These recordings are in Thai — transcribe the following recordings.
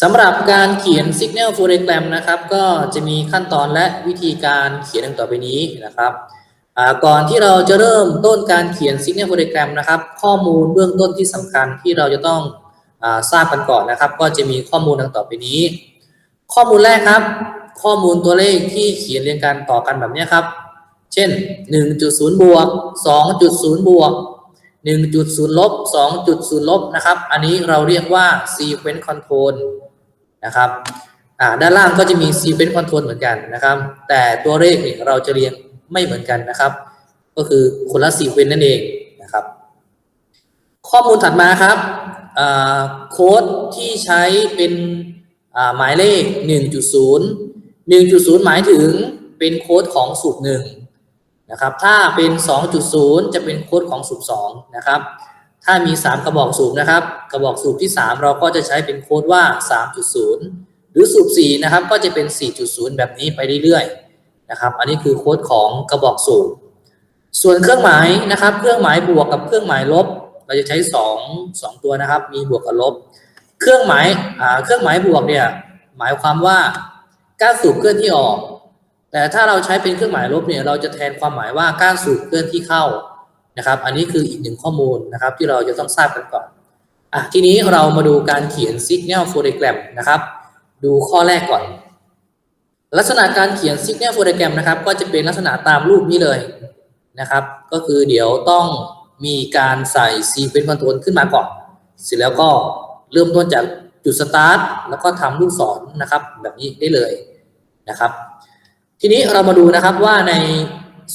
สำหรับการเขียน Signal f o r e g r a m นะครับ ก็จะมีขั้นตอนและวิธีการเขียนดังต่อไปนี้นะครับก่อนที่เราจะเริ่มต้นการเขียน Signal f o r e g r a m นะครับ ข้อมูลเบื้องต้นที่สำคัญที่เราจะต้องอทราบกันก่อนนะครับ ก็จะมีข้อมูลดังต่อไปนี้ ข้อมูลแรกครับ ข้อมูลตัวเลขที่เขียนเรียงกันต่อกันแบบนี้ครับ เช่น 1.0 บวก 2.0 บวก 1.0ลบ2.0ลบนะครับ อันนี้เราเรียกว่า sequence control นะครับด้านล่างก็จะมี sequence control เหมือนกันนะครับ แต่ตัวเลขเนี่ยเราจะเรียงไม่เหมือนกันนะครับ ก็คือคนละ sequence นั่นเองนะครับ ข้อมูลถัดมาครับโค้ดที่ใช้เป็นหมายเลข 1.0 1.0 หมายถึงเป็นโค้ดของสูตรห นะครับ ถ้าเป็น 2.0 จะเป็นโค้ดของสูตร2นะครับ ถ้ามี 3 กระบอกสูบนะครับ กระบอกสูบที่ 3 เราก็จะใช้เป็นโค้ดว่า 3.0 หรือสูบ4นะครับ ก็จะเป็น 4.0 แบบนี้ไปเรื่อยๆนะครับ อันนี้คือโค้ดของกระบอกสูบ ส่วนเครื่องหมายนะครับ เครื่องหมายบวกกับเครื่องหมายลบ เราจะใช้ 2 2 ตัวนะครับ มีบวกกับลบ เครื่องหมาย เครื่องหมายบวกเนี่ย หมายความว่าก้านสูบเคลื่อนที่ออก แต่ถ้าเราใช้เป็นเครื่องหมายลบเนี่ยเราจะแทนความหมายว่าก้านสูบเคลื่อนที่เข้านะครับ อันนี้คืออีกหนึ่งข้อมูลนะครับ ที่เราจะต้องทราบกันก่อนอะทีนี้เรามาดูการเขียน signal f o r e g r a m นะครับ ดูข้อแรกก่อน ลักษณะการเขียน signal f o r e g r a m นะครับ ก็จะเป็นลักษณะตามรูปนี้เลยนะครับ ก็คือเดี๋ยวต้องมีการใส่ sequence control ขึ้นมาก่อน เสร็จแล้วก็เริ่มต้นจากจุดสตาร์ทแล้วก็ทำลูกศรนะครับ แบบนี้ได้เลยนะครับ ทีนี้เรามาดูนะครับว่าใน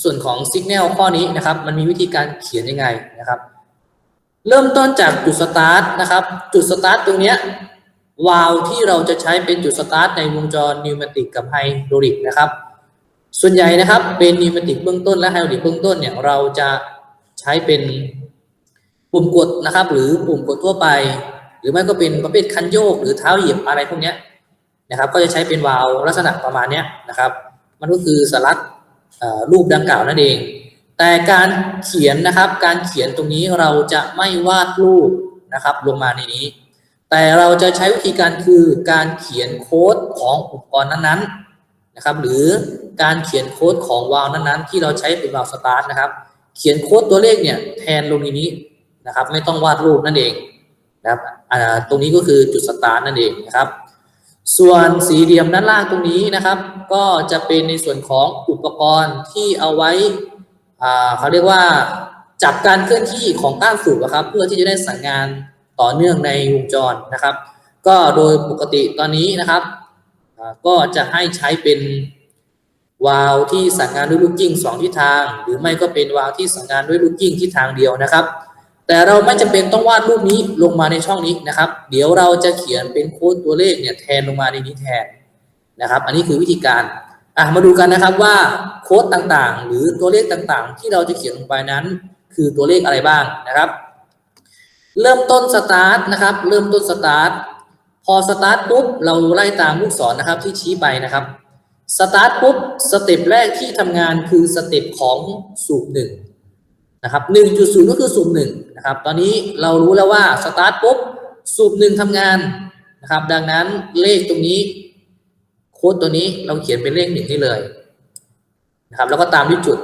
ส่วนของ Signal ข้อนี้นะครับ มันมีวิธีการเขียนยังไงนะครับ เริ่มต้นจากจุดสตาร์ทนะครับ จุดสตาร์ทตรงเนี้ยวาล์วที่เราจะใช้เป็นจุดสตาร์ทในวงจรนิวมาติกกับไฮดรอลิกนะครับ ส่วนใหญ่นะครับเป็นนิวมาติกเบื้องต้นและไฮดรอลิกเบื้องต้นเนี่ยเราจะใช้เป็นปุ่มกดนะครับ หรือปุ่มกดทั่วไป หรือไม่ก็เป็นประเภทคันโยก หรือเท้าเหยียบอะไรพวกเนี้ยนะครับ ก็จะใช้เป็นวาล์วลักษณะประมาณเนี้ยนะครับ มันก็คือสลักรูปดังกล่าวนั่นเอง แต่การเขียนนะครับการเขียนตรงนี้เราจะไม่วาดรูปนะครับลงมาในนี้ แต่เราจะใช้วิธีการคือการเขียนโค้ดของอุปกรณ์นั้นๆนะครับ หรือการเขียนโค้ดของวาลนั้นๆ ที่เราใช้เป็นวาลสตาร์ทนะครับ เขียนโค้ดตัวเลขเนี่ยแทนลงในนี้นะครับ ไม่ต้องวาดรูปนั่นเองนะครับตรงนี้ก็คือจุดสตาร์ทนั่นเองนะครับ ส่วนสี่เหลี่ยมด้านล่างตรงนี้นะครับ ก็จะเป็นในส่วนของอุปกรณ์ที่เอาไว้อ่าเขาเรียกว่าจับการเคลื่อนที่ของก้านสูบอะครับ เพื่อที่จะได้สั่งงานต่อเนื่องในวงจรนะครับ ก็โดยปกติตอนนี้นะครับก็จะให้ใช้เป็นวาล์วที่สั่งงานด้วยลูกกิ้งสองทิศทาง หรือไม่ก็เป็นวาล์วที่สั่งงานด้วยลูกกิ้งทิศทางเดียวนะครับ แต่เราไม่จำเป็นต้องวาดรูปนี้ลงมาในช่องนี้นะครับ เดี๋ยวเราจะเขียนเป็นโค้ดตัวเลขเนี่ยแทนลงมาในนี้แทนนะครับ อันนี้คือวิธีการอะมาดูกันนะครับว่าโค้ดต่างๆ หรือตัวเลขต่างๆ ที่เราจะเขียนลงไปนั้น คือตัวเลขอะไรบ้างนะครับ เริ่มต้นสตาร์ทนะครับ เริ่มต้นสตาร์ทพอสตาร์ทปุ๊บเราไล่ตามลูกศรนะครับที่ชี้ไปนะครับสตาร์ทปุ๊บสเต็ปแรกที่ทำงานคือสเต็ปของสูบหนึ่ง นะครับ1.0ก็คือสูบหนึ่งนะครับ ตอนนี้เรารู้แล้วว่าสตาร์ทปุ๊บสูบหนึ่งทำงานนะครับ ดังนั้นเลขตรงนี้โค้ดตัวนี้เราเขียนเป็นเลขหนึ่งให้เลยนะครับ แล้วก็ตามด้วยจุด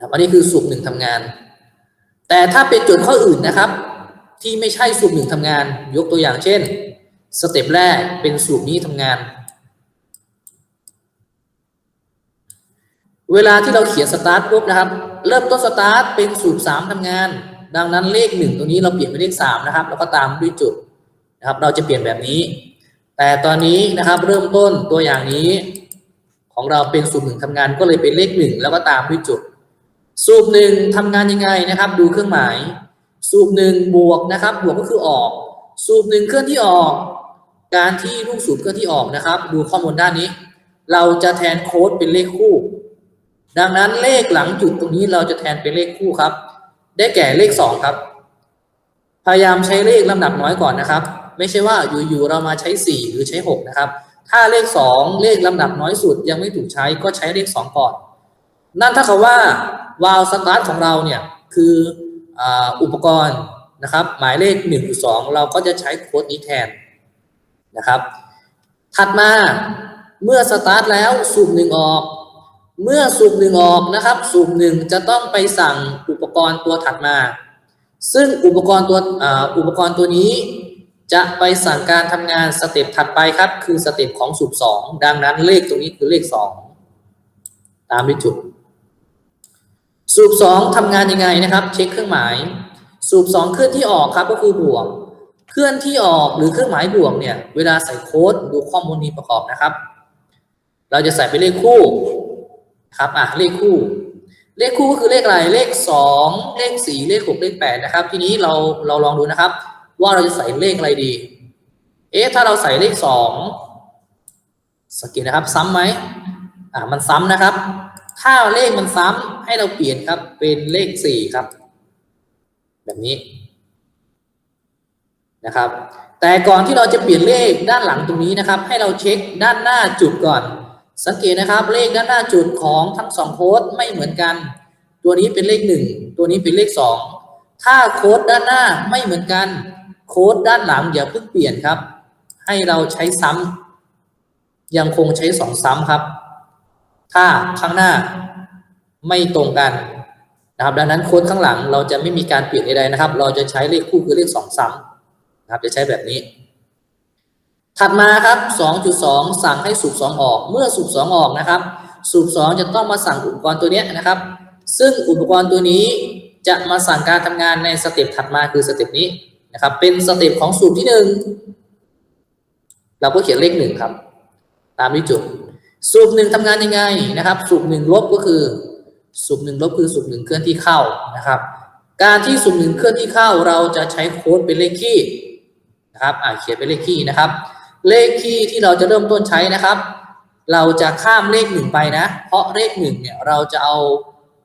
ครับอันนี้คือสูบหนึ่งทำงาน แต่ถ้าเป็นจุดข้ออื่นนะครับ ที่ไม่ใช่สูบหนึ่งทำงาน ยกตัวอย่างเช่น สเต็ปแรกเป็นสูบนี้ทำงาน เวลาที่เราเขียนสตาร์ทปุ๊บนะครับ เริ่มต้นสตาร์ทเป็นสูบสามทำงาน ดังนั้นเลขหนึ่งตรงนี้เราเปลี่ยนเป็นเลขสามนะครับ แล้วก็ตามด้วยจุดนะครับ เราจะเปลี่ยนแบบนี้ แต่ตอนนี้นะครับเริ่มต้นตัวอย่างนี้ ของเราเป็นสูบหนึ่งทำงานก็เลยเป็นเลขหนึ่งแล้วก็ตามด้วยจุด สูบหนึ่งทำงานยังไงนะครับ ดูเครื่องหมาย สูบหนึ่งบวกนะครับ บวกก็คือออก สูบหนึ่งเคลื่อนที่ออก การที่ลูกสูบเคลื่อนที่ออกนะครับ ดูข้อมูลด้านนี้ เราจะแทนโค้ดเป็นเลขคู่ ดังนั้นเลขหลังจุดตรงนี้เราจะแทนเป็นเลขคู่ครับ ได้แก่เลขสองครับ พยายามใช้เลขลำดับน้อยก่อนนะครับ ไม่ใช่ว่าอยู่ๆเรามาใช้สี่หรือใช้หกนะครับ ถ้าเลขสองเลขลำดับน้อยสุดยังไม่ถูกใช้ก็ใช้เลขสองก่อน นั่นถ้ากับว่าวาล์วสตาร์ทของเราเนี่ยคืออ,อุปกรณ์นะครับ หมายเลข1อยู่2เราก็จะใช้โค้ดนี้แทนนะครับ ถัดมาเมื่อสตาร์ทแล้วสูบหนึ่งออก เมื่อสูบหนึ่งออกนะครับ สูบหนึ่งจะต้องไปสั่งอุปกรณ์ตัวถัดมา ซึ่งอุปกรณ์ตัวอ่าอุปกรณ์ตัวนี้จะไปสั่งการทำงานสเต็ปถัดไปครับ คือสเต็ปของสูบสองดังนั้นเลขตรงนี้คือเลขสองตามด้วยจุด สูบสองทำงานยังไงนะครับ เช็คเครื่องหมาย สูบสองเคลื่อนที่ออกครับก็คือบวก เคลื่อนที่ออกหรือเครื่องหมายบวกเนี่ย เวลาใส่โค้ดดูข้อมูลนี้ประกอบนะครับ เราจะใส่เป็นเลขคู่ ครับอะเลขคู่ เลขคู่ก็คือเลขอะไรเลขสองเลขสี่เลขหกเลขแปดนะครับ ทีนี้เราเราลองดูนะครับ ว่าเราจะใส่เลขอะไรดี เอ๊ะถ้าเราใส่เลขสองสังเกตนะครับ ซ้ำไหมอ่ามันซ้ำนะครับ ถ้าเลขมันซ้ำให้เราเปลี่ยนครับเป็นเลขสี่ครับ แบบนี้นะครับ แต่ก่อนที่เราจะเปลี่ยนเลขด้านหลังตรงนี้นะครับ ให้เราเช็คด้านหน้าจุดก่อน สังเกตนะครับเลขด้านหน้าจุดของทั้งสองโค้ดไม่เหมือนกัน ตัวนี้เป็นเลขหนึ่งตัวนี้เป็นเลขสองถ้าโค้ดด้านหน้าไม่เหมือนกัน โค้ดด้านหลังอย่าเพิ่งเปลี่ยนครับ ให้เราใช้ซ้ำยังคงใช้สองซ้ำครับ ถ้าข้างหน้าไม่ตรงกันนะครับดังนั้นโค้ดข้างหลังเราจะไม่มีการเปลี่ยนใดๆนะครับ เราจะใช้เลขคู่คือเลขสองซ้ำนะครับจะใช้แบบนี้ ถัดมาครับ 2.2 สั่งให้สูบ2ออก เมื่อสูบ2ออกนะครับ สูบ2จะต้องมาสั่งอุปกรณ์ตัวนี้นะครับ ซึ่งอุปกรณ์ตัวนี้จะมาสั่งการทำงานในสเต็ปถัดมาคือสเต็ปนี้นะครับ เป็นสเต็ปของสูบที่หนึ่งเราก็เขียนเลขหนึ่งครับ ตามที่จุด สูบหนึ่งทำงานยังไงนะครับ สูบหนึ่งลบก็คือ สูบหนึ่งลบคือสูบหนึ่งเคลื่อนที่เข้านะครับ การที่สูบหนึ่งเคลื่อนที่เข้าเราจะใช้โค้ดเป็นเลขคี่นะครับอ่าเขียนเป็นเลขคี่นะครับ เลขคี่ที่เราจะเริ่มต้นใช้นะครับ เราจะข้ามเลขหนึ่งไปนะ เพราะเลขหนึ่งเนี่ยเราจะเอา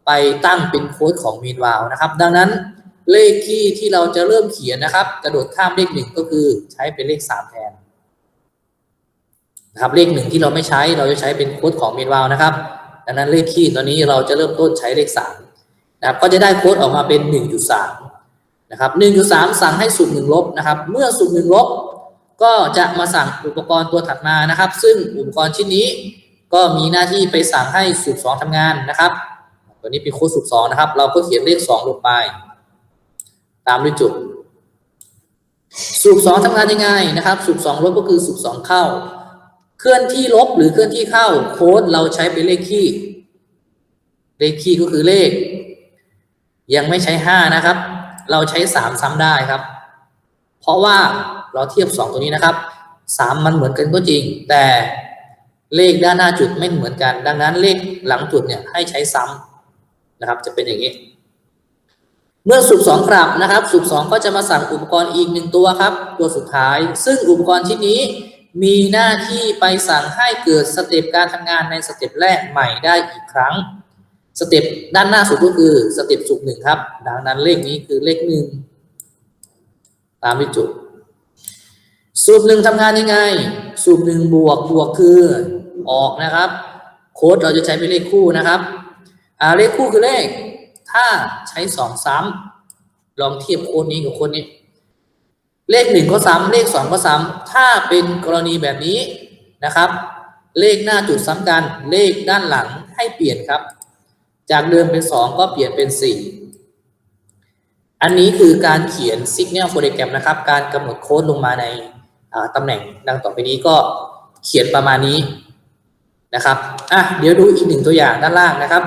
ไปตั้งเป็นโค้ดของมีนวาวนะครับ ดังนั้นเลขคี่ที่เราจะเริ่มเขียนนะครับ กระโดดข้ามเลขหนึ่งก็คือใช้เป็นเลขสามแทนนะครับเลขหนึ่งที่เราไม่ใช้เราจะใช้เป็นโค้ดของมีนวาวนะครับ ดังนั้นเลขคี่ตัวนี้เราจะเริ่มต้นใช้เลขสามนะครับก็จะได้โค้ดออกมาเป็นหนึ่งจุดสามนะครับหนึ่งจุดสามสั่งให้สูบหนึ่งลบนะครับ เมื่อสูบหนึ่งลบ ก็จะมาสั่งอุปกรณ์ตัวถัดมานะครับ ซึ่งอุปกรณ์ชิ้นนี้ก็มีหน้าที่ไปสั่งให้สูบสองทำงานนะครับ ตัวนี้เป็นโค้ดสูบสองนะครับ เราก็เขียนเลขสองลงไป ตามด้วยจุด สูบสองทำงานยังไงนะครับ สูบสองลบก็คือสูบสองเข้า เคลื่อนที่ลบหรือเคลื่อนที่เข้า โค้ดเราใช้เป็นเลขคี่ เลขคี่ก็คือเลข ยังไม่ใช้ห้านะครับ เราใช้สามซ้ำได้ครับ เพราะว่า เราเทียบสองตัวนี้นะครับสามมันเหมือนกันก็จริง แต่เลขด้านหน้าจุดไม่เหมือนกัน ดังนั้นเลขหลังจุดเนี่ยให้ใช้ซ้ำนะครับ จะเป็นอย่างนี้ เมื่อสูบสองกลับนะครับสูบสองก็จะมาสั่งอุปกรณ์อีกหนึ่งตัวครับ ตัวสุดท้าย ซึ่งอุปกรณ์ชิ้นนี้มีหน้าที่ไปสั่งให้เกิดสเต็ปการทำงานในสเต็ปแรกใหม่ได้อีกครั้งสเต็ปด้านหน้าสุดก็คือสเต็ปสูบหนึ่งครับ ดังนั้นเลขนี้คือเลขหนึ่งตามที่จุด สูบหนึ่งทำงานยังไง สูบหนึ่งบวกบวกคือออกนะครับ โค้ดเราจะใช้เป็นเลขคู่นะครับอ่าเลขคู่คือเลข ถ้าใช้สองซ้ำลองเทียบโค้ดนี้กับโค้ดนี้ เลขหนึ่งก็ซ้ำเลขสองก็ซ้ำถ้าเป็นกรณีแบบนี้นะครับ เลขหน้าจุดซ้ำกัน เลขด้านหลังให้เปลี่ยนครับ จากเดิมเป็นสองก็เปลี่ยนเป็นสี่อันนี้คือการเขียน Signal Program นะครับ การกำหนดโค้ดลงมาใน ตำแหน่งดังต่อไปนี้ก็เขียนประมาณนี้นะครับอะเดี๋ยวดูอีกหนึ่งตัวอย่างด้านล่างนะครับ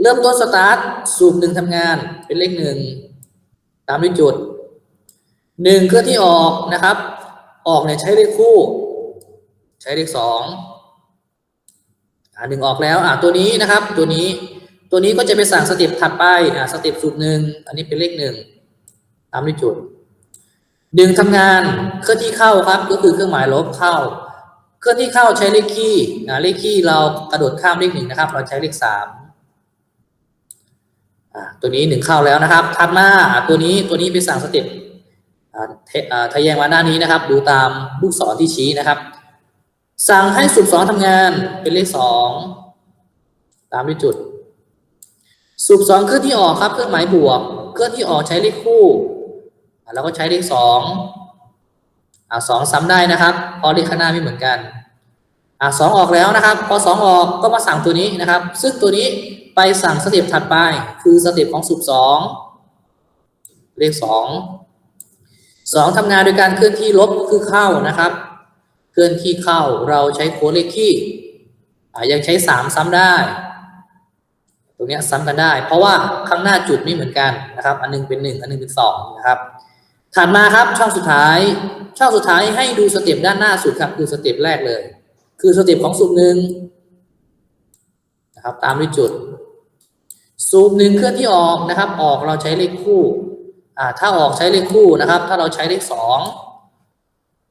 เริ่มต้นสตาร์ทสูบหนึ่งทำงานเป็นเลขหนึ่งตามด้วยจุดหนึ่งเคลื่อนที่ออกนะครับ ออกเนี่ยใช้เลขคู่ ใช้เลขสองอ่าหนึ่งออกแล้วอ่าตัวนี้นะครับ ตัวนี้ตัวนี้ก็จะไปสั่งสเต็ปถัดไปอ่าสเต็ปสูบหนึ่งอันนี้เป็นเลขหนึ่งตามด้วยจุด ดึงทำงานเคลื่อนที่เข้าครับก็คือเครื่องหมายลบเข้า เคลื่อนที่เข้าใช้เลขคี่อ่าเลขคี่เรากระโดดข้ามเลขหนึ่งนะครับ เราใช้เลขสามตัวนี้หนึ่งเข้าแล้วนะครับถัดมาอ่าตัวนี้ตัวนี้ไปสั่งสเต็ปทาทะแยงมาหน้านี้นะครับ ดูตามลูกศรที่ชี้นะครับ สั่งให้สูบสองทำงานเป็นเลขสองตามด้วยจุด สูบสองเคลื่อนที่ออกครับ เครื่องหมายบวก เคลื่อนที่ออกใช้เลขคู่ เราก็ใช้เลขสองอ่าสองซ้ำได้นะครับเพราะเลขข้างหน้าไม่เหมือนกันอ่าสองออกแล้วนะครับ พอสองออกก็มาสั่งตัวนี้นะครับ ซึ่งตัวนี้ไปสั่งสเต็ปถัดไป คือสเต็ปของสูตรสองเลขสองสองทำงานโดยการเคลื่อนที่ลบคือเข้านะครับ เคลื่อนที่เข้าเราใช้โค้ดเลขที่ยังใช้สามซ้ำได้ ตรงนี้ซ้ำกันได้ เพราะว่าข้างหน้าจุดไม่เหมือนกันนะครับ อันหนึงเป็นหนึ่งอันหนึงเป็นสองนะครับ ถัดมาครับช่องสุดท้าย ช่องสุดท้ายให้ดูสเต็ปด้านหน้าสุดครับ คือสเต็ปแรกเลย คือสเต็ปของสูบหนึ่งนะครับ ตามด้วยจุด สูบหนึ่งเคลื่อนที่ออกนะครับ ออกเราใช้เลขคู่อ่าถ้าออกใช้เลขคู่นะครับ ถ้าเราใช้เลขสอง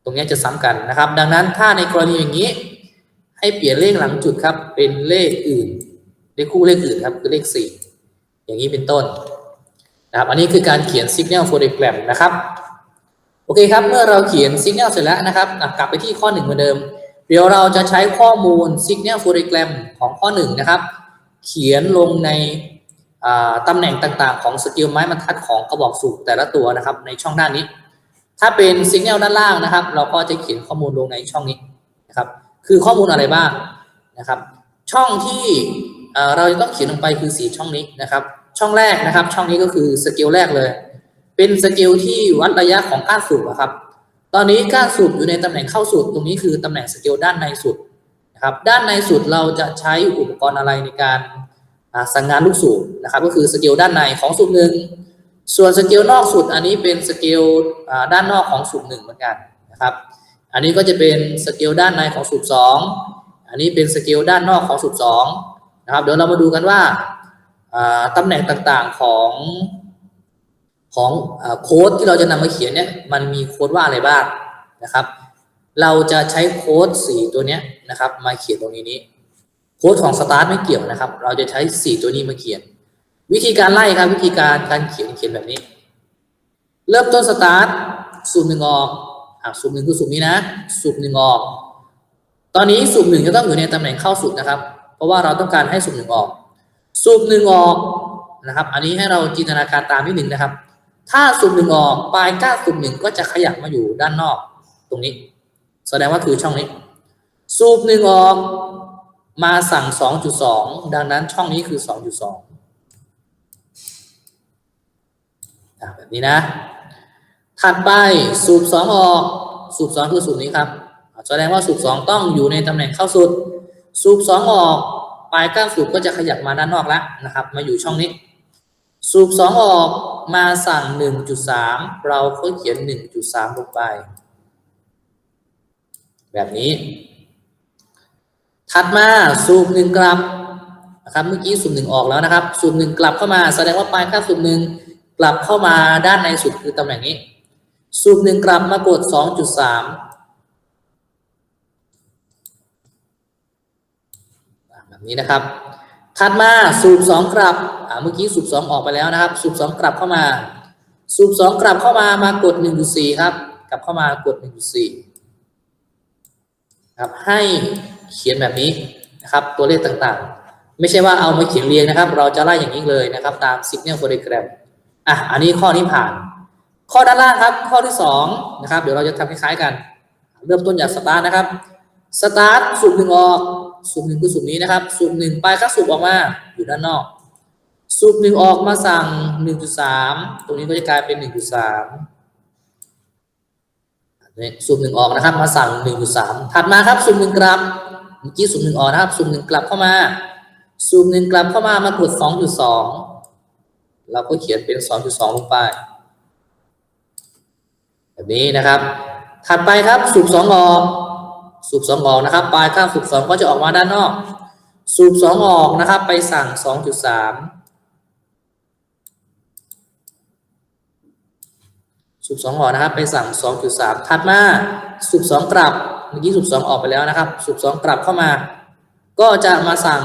ตรงนี้จะซ้ำกันนะครับ ดังนั้นถ้าในกรณีอย่างนี้ ให้เปลี่ยนเลขหลังจุดครับ เป็นเลขอื่น เลขคู่เลขอื่นครับ คือเลขสี่อย่างนี้เป็นต้น นะครับอันนี้คือการเขียน signal photogram นะครับโอเคครับเมื่อเราเขียน signal เสร็จแล้วนะครับกลับไปที่ข้อหนึ่งเหมือนเดิม เดี๋ยวเราจะใช้ข้อมูล signal photogram ของข้อหนึ่งนะครับ เขียนลงในตำแหน่งต่างๆ ของสกิลไม้บรรทัดของกระบอกสูบแต่ละตัวนะครับในช่องด้านนี้ ถ้าเป็นสัญญาณด้านล่างนะครับ เราก็จะเขียนข้อมูลลงในช่องนี้นะครับ คือข้อมูลอะไรบ้างนะครับ ช่องที่เอ่อเราจะต้องเขียนลงไปคือสีช่องนี้นะครับ ช่องแรกนะครับ ช่องนี้ก็คือสเกลแรกเลย เป็นสเกลที่วัดระยะของก้านสูบครับ ตอนนี้ก้านสูบอยู่ในตำแหน่งเข้าสูบตรงนี้คือตำแหน่งสเกลด้านในสุดนะครับ ด้านในสุดเราจะใช้อุปกรณ์อะไรในการสั่งงานลูกสูบนะครับ ก็คือสเกลด้านในของสูบหนึ่งส่วนสเกลนอกสุดอันนี้เป็นสเกลด้านนอกของสูบหนึ่งเหมือนกันนะครับ อันนี้ก็จะเป็นสเกลด้านในของสูบสองอันนี้เป็นสเกลด้านนอกของสูบสองนะครับ เดี๋ยวเรามาดูกันว่า ตำแหน่งต่างๆของของอโค้ดที่เราจะนำมาเขียนเนี่ยมันมีโค้ดว่าอะไรบ้างนะครับ เราจะใช้โค้ดสีตัวเนี้ยนะครับมาเขียนตรงนี้นี้โค้ดของสตาร์ทไม่เกี่ยวนะครับ เราจะใช้สีตัวนี้มาเขียน วิธีการไล่ครับวิธีการการเขียนเขียนแบบนี้ เริ่มต้นสตาร์ทสูบหนึ่งออกอะสูบหนึ่งคือสูบนี้นะสูบหนึ่งออก ตอนนี้สูบหนึ่งจะต้องอยู่ในตำแหน่งเข้าสูบนะครับ เพราะว่าเราต้องการให้สูบหนึ่งออก สูบหนึ่งออกนะครับ อันนี้ให้เราจินตนาการตามนิดหนึ่งนะครับ ถ้าสูบหนึ่งออกปลายก้านสูบหนึ่งก็จะขยับมาอยู่ด้านนอกตรงนี้ แสดงว่าคือช่องนี้ สูบหนึ่งออกมาสั่ง 2.2 ดังนั้นช่องนี้คือ 2.2อะแบบนี้นะ ถัดไปสูบสองอก สูบสองคือสูบนี้ครับ แสดงว่าสูบสองต้องอยู่ในตำแหน่งเข้าสุด สูบสองออก ปลายก้านสูบก็จะขยับมาด้านนอกแล้วนะครับ มาอยู่ช่องนี้ สูบสองออกมาสั่งหนึ่งจุดสามเราก็เขียนหนึ่งจุดสามลงไป แบบนี้ ถัดมาสูบหนึ่งกลับนะครับ เมื่อกี้สูบหนึ่งออกแล้วนะครับ สูบหนึ่งกลับเข้ามาแสดงว่าปลายก้านสูบหนึ่งกลับเข้ามาด้านในสุดคือตำแหน่งนี้ สูบหนึ่งกลับมากด2.3แบบ นี้นะครับถัดมาสูบสองกลับอ่าเมื่อกี้สูบสองออกไปแล้วนะครับ สูบสองกลับเข้ามา สูบสองกลับเข้ามามากด1.4ครับ กลับเข้ามากด1.4ครับให้เขียนแบบนี้นะครับ ตัวเลขต่างๆ ไม่ใช่ว่าเอามาเขียนเรียงนะครับ เราจะไล่อย่างนี้เลยนะครับ ตาม signal photogram อะอันนี้ข้อนี้ผ่าน ข้อด้านล่างครับ ข้อที่สองนะครับ เดี๋ยวเราจะทำคล้ายๆกัน เริ่มต้นจากสตาร์ทนะครับสตาร์ทสูบหนึ่งออก สูบหนึ่งคือสูบนี้นะครับสูบหนึ่งไปลายข้างสูบออกมาอยู่ด้านนอก สูบหนึ่งออกมาสั่งหนึ่งจุดสามตรงนี้ก็จะกลายเป็นหนึ่งจุดสามสูบหนึ่งออกนะครับ มาสั่งหนึ่งจุดสามถัดมาครับสูบหนึ่งกลับเมื่อกี้สูบหนึ่งออกนะครับสูบหนึ่งกลับเข้ามาสูบหนึ่งกลับเข้ามามากดสองจุดสองเราก็เขียนเป็น2.2ลงไป แบบนี้นะครับ ถัดไปครับสูบ2ออก สูบ2องออกนะครับ ปลายข้างสูบ2ก็จะออกมาด้านนอก สูบ2องออกนะครับ ไปสั่ง2.3สูบ2องออกนะครับ ไปสั่ง2.3ถัดมาสูบ2กลับเมื่อกี้สูบ2องออกไปแล้วนะครับ สูบ2กลับเข้ามา ก็จะมาสั่ง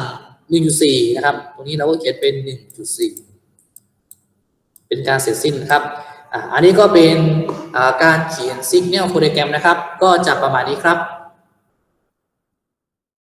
1.4นะครับ ตรงนี้เราก็เขียนเป็น1.4เป็นการเสร็จสิ้นนะครับอันนี้ก็เป็นการเขียน signal photogram นะครับ ก็จะประมาณนี้ครับ